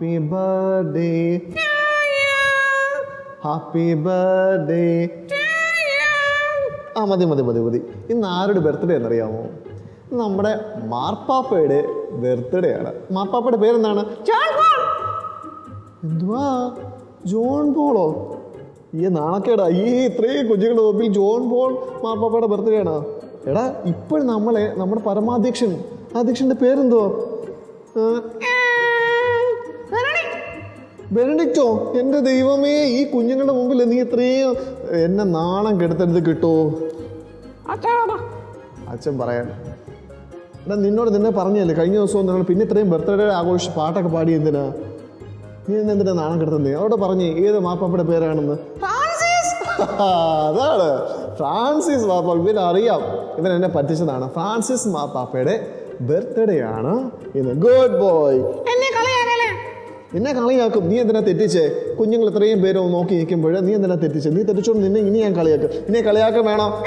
Happy birthday happy birthday ആ മതി മതി മതി മതി. ഇന്ന് ആരുടെ ബർത്ത്ഡേ എന്നറിയാമോ? നമ്മുടെ മാർപ്പാപ്പയുടെ ബർത്ത്ഡേ ആണ്. മാർപ്പാപ്പയുടെ പേരെന്താണ്? എന്തുവാ? John Paulo? ഈ നാണക്കേടാ. ഈ ഇത്രയും കുഞ്ഞുങ്ങളുടെ മുമ്പിൽ ജോൺ പോൾ മാർപ്പാപ്പയുടെ ബർത്ത്ഡേ ആണ്. എടാ ഇപ്പോഴും നമ്മളെ നമ്മുടെ പരമാധ്യക്ഷൻ അധ്യക്ഷന്റെ അധ്യക്ഷന്റെ പേരെന്തോ ബെനഡിക്റ്റോ എന്റെ ദൈവമേ ഈ കുഞ്ഞുങ്ങളുടെ മുമ്പിൽ നീ ഇത്രയും എന്നെ നാണം കെടുത്തരുത് കിട്ടോ? അച്ഛൻ പറയാൻ എടാ നിന്നോട് നിന്നെ പറഞ്ഞല്ലേ കഴിഞ്ഞ ദിവസവും നിങ്ങൾ പിന്നെ ഇത്രയും ബർത്ത്ഡേ ആഘോഷിച്ച് പാട്ടൊക്കെ പാടി എന്തിനാ? നീ എന്നെ എന്തിനാ നാണം കെടുത്തുന്നേ? അവിടെ പറഞ്ഞേ ഏത് മാപ്പാപ്പയുടെ പേരാണെന്ന്? അതാണ്. ഫ്രാൻസിസ് മാപ്പാപ്പ ഇവൻ അറിയാം ഇവൻ എന്നെ പറ്റിച്ചതാണ്. ഫ്രാൻസിസ് മാപ്പാപ്പയുടെ ബർത്ത്ഡേ ആണ് ഇന്ന്. ഗുഡ് ബോയ് എന്നെ നിന്നെ കളിയാക്കും. നീ എന്തിനാ തെറ്റിച്ച്? കുഞ്ഞുങ്ങൾ ഇത്രയും പേര് നോക്കി നിൽക്കുമ്പോൾ നീ എന്തിനാ തെറ്റിച്ച്? നീ തെറ്റിച്ചോണ്ട് നിന്നെ ഇനി ഞാൻ കളിയാക്കും. നിന്നെ കളിയാക്കാൻ വേണോ?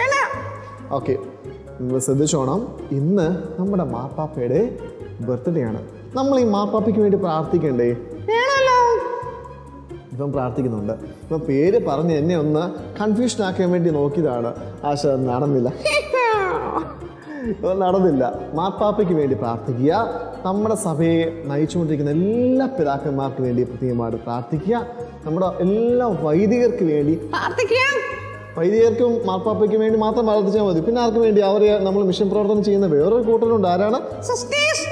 ഓക്കെ. നിങ്ങൾ ശ്രദ്ധിച്ചോണം ഇന്ന് നമ്മുടെ മാപ്പാപ്പയുടെ ബർത്ത്ഡേ ആണ്. നമ്മൾ ഈ മാപ്പാപ്പയ്ക്ക് വേണ്ടി പ്രാർത്ഥിക്കണ്ടേ? ഇപ്പം പ്രാർത്ഥിക്കുന്നുണ്ട്. ഇപ്പം പേര് പറഞ്ഞ് എന്നെ ഒന്ന് കൺഫ്യൂഷൻ ആക്കാൻ വേണ്ടി നോക്കിയതാണ്. ആശ നടന്നില്ല. നടന്നില്ല. മാപ്പാപ്പയ്ക്ക് വേണ്ടി പ്രാർത്ഥിക്കുക. നമ്മുടെ സഭയെ നയിച്ചുകൊണ്ടിരിക്കുന്ന എല്ലാ പിതാക്കന്മാർക്ക് വേണ്ടി പ്രത്യേകമായിട്ട് പ്രാർത്ഥിക്കുക. നമ്മുടെ എല്ലാ വൈദികർക്ക് വേണ്ടി പ്രാർത്ഥിക്കുക. വൈദികർക്കും മാർപ്പാപ്പയ്ക്കും വേണ്ടി മാത്രം പ്രാർത്ഥിച്ചാൽ മതി. പിന്നെ ആർക്കും വേണ്ടി? അവർ നമ്മൾ മിഷൻ പ്രവർത്തനം ചെയ്യുന്ന വേറൊരു കൂട്ടരുണ്ട്. ആരാണ്? സിസ്റ്റേഴ്സ്.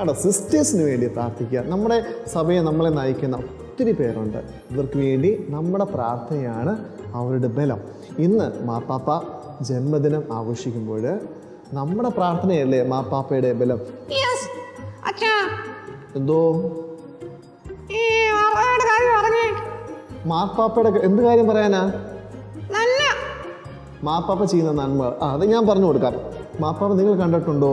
അവിടെ സിസ്റ്റേഴ്സിന് വേണ്ടി പ്രാർത്ഥിക്കുക. നമ്മുടെ സഭയെ നമ്മളെ നയിക്കുന്ന ഒത്തിരി പേരുണ്ട്. ഇവർക്ക് വേണ്ടി നമ്മുടെ പ്രാർത്ഥനയാണ് അവരുടെ ബലം. ഇന്ന് മാർപ്പാപ്പ ജന്മദിനം ആഘോഷിക്കുമ്പോൾ നമ്മുടെ പ്രാർത്ഥനയല്ലേ മാപ്പാപ്പയുടെ ബലം? എന്തോ? മാപ്പാപ്പയുടെ എന്ത് കാര്യം പറയാനാ? മാപ്പാപ്പ ചെയ്യുന്ന നന്മ. ആ അത് ഞാൻ പറഞ്ഞു കൊടുക്കാം. മാപ്പാപ്പ നിങ്ങൾ കണ്ടിട്ടുണ്ടോ?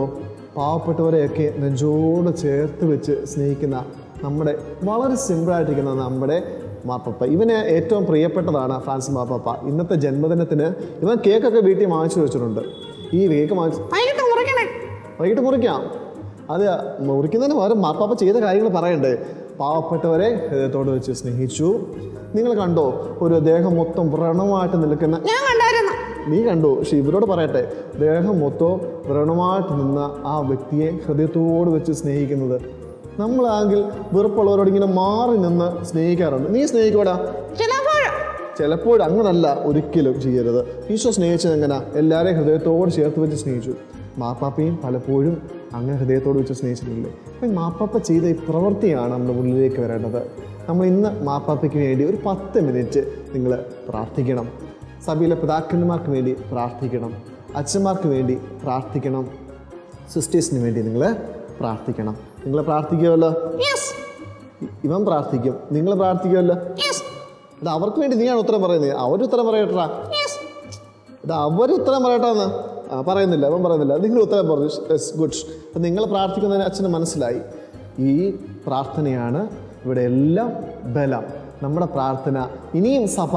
പാവപ്പെട്ടവരെയൊക്കെ നെഞ്ചോട് ചേർത്ത് വെച്ച് സ്നേഹിക്കുന്ന നമ്മുടെ വളരെ സിമ്പിളായിട്ടിരിക്കുന്ന നമ്മുടെ മാപ്പാപ്പ ഇവന് ഏറ്റവും പ്രിയപ്പെട്ടതാണ് ഫ്രാൻസ് മാപ്പാപ്പ ഇന്നത്തെ ജന്മദിനത്തിന് ഇവൻ കേക്കൊക്കെ വീട്ടിൽ വാങ്ങിച്ചു വെച്ചിട്ടുണ്ട്. ഈ കേക്ക് വാങ്ങിച്ച് വൈകിട്ട് മുറിക്കണേ. വൈകിട്ട് മുറിക്കാം. അതെ മുറിക്കുന്നതിന് പകരം മാപ്പാപ്പ ചെയ്ത കാര്യങ്ങൾ പറയണ്ടേ? പാവപ്പെട്ടവരെ ഹൃദയത്തോട് വെച്ച് സ്നേഹിച്ചു. നിങ്ങൾ കണ്ടോ ഒരു ദേഹം മൊത്തം വ്രണമായിട്ട് നിൽക്കുന്ന ഞാൻ കണ്ടായിരുന്നു. നീ കണ്ടു പക്ഷെ ഇവരോട് പറയട്ടെ. ദേഹം മൊത്തം വ്രണമായിട്ട് നിന്ന ആ വ്യക്തിയെ ഹൃദയത്തോട് വെച്ച് സ്നേഹിക്കുന്നത്. നമ്മളാണെങ്കിൽ വെറുപ്പുള്ളവരോട് ഇങ്ങനെ മാറി നിന്ന് സ്നേഹിക്കാറുണ്ട്. നീ സ്നേഹിക്കൂടാ ചിലപ്പോൾ അങ്ങനല്ല ഒരിക്കലും ചെയ്യരുത്. ഈശോ സ്നേഹിച്ചത് എങ്ങനെ? എല്ലാവരെയും ഹൃദയത്തോട് ചേർത്ത് വെച്ച് സ്നേഹിച്ചു. മാപ്പാപ്പയും പലപ്പോഴും അങ്ങനെ ഹൃദയത്തോട് വെച്ച് സ്നേഹിച്ചിട്ടില്ലേ? അപ്പം മാപ്പാപ്പ ചെയ്ത ഈ പ്രവൃത്തിയാണ് നമ്മുടെ ഉള്ളിലേക്ക് വരേണ്ടത്. നമ്മൾ ഇന്ന് മാപ്പാപ്പയ്ക്ക് വേണ്ടി ഒരു പത്ത് മിനിറ്റ് നിങ്ങൾ പ്രാർത്ഥിക്കണം. സഭയിലെ പിതാക്കന്മാർക്ക് വേണ്ടി പ്രാർത്ഥിക്കണം. അച്ഛന്മാർക്ക് വേണ്ടി പ്രാർത്ഥിക്കണം. സിസ്റ്റേഴ്സിന് വേണ്ടി നിങ്ങൾ പ്രാർത്ഥിക്കണം. നിങ്ങൾ പ്രാർത്ഥിക്കുമല്ലോ ഇവൻ പ്രാർത്ഥിക്കും. നിങ്ങൾ പ്രാർത്ഥിക്കുമല്ലോ ഇത് അവർക്ക് വേണ്ടി നീയാണ് ഉത്തരം പറയുന്നത്. അവർ ഉത്തരം പറയട്ടാ ഇത് അവർ ഉത്തരം പറയട്ടെന്ന്. ആ പറയുന്നില്ല അവൻ പറയുന്നില്ല. നിങ്ങൾ ഉത്തരം പറഞ്ഞു. യെസ് ഗുഡ് അപ്പം നിങ്ങൾ പ്രാർത്ഥിക്കുന്നതിന് അച്ഛന് മനസ്സിലായി. ഈ പ്രാർത്ഥനയാണ് ഇവിടെ എല്ലാം ബലം. നമ്മുടെ പ്രാർത്ഥന ഇനിയും സഭ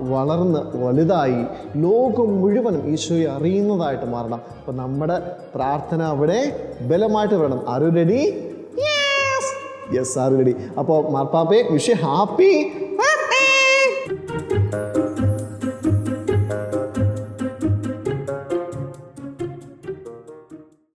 വളർന്ന് വലുതായി ലോകം മുഴുവനും ഈശോയെ അറിയുന്നതായിട്ട് മാറണം. അപ്പം നമ്മുടെ പ്രാർത്ഥന അവിടെ ബലമായിട്ട് വരണം. ആരും റെഡി യെസ് റെഡി അപ്പോൾ മാർപ്പാപ്പേ വിഷ് ഹാപ്പി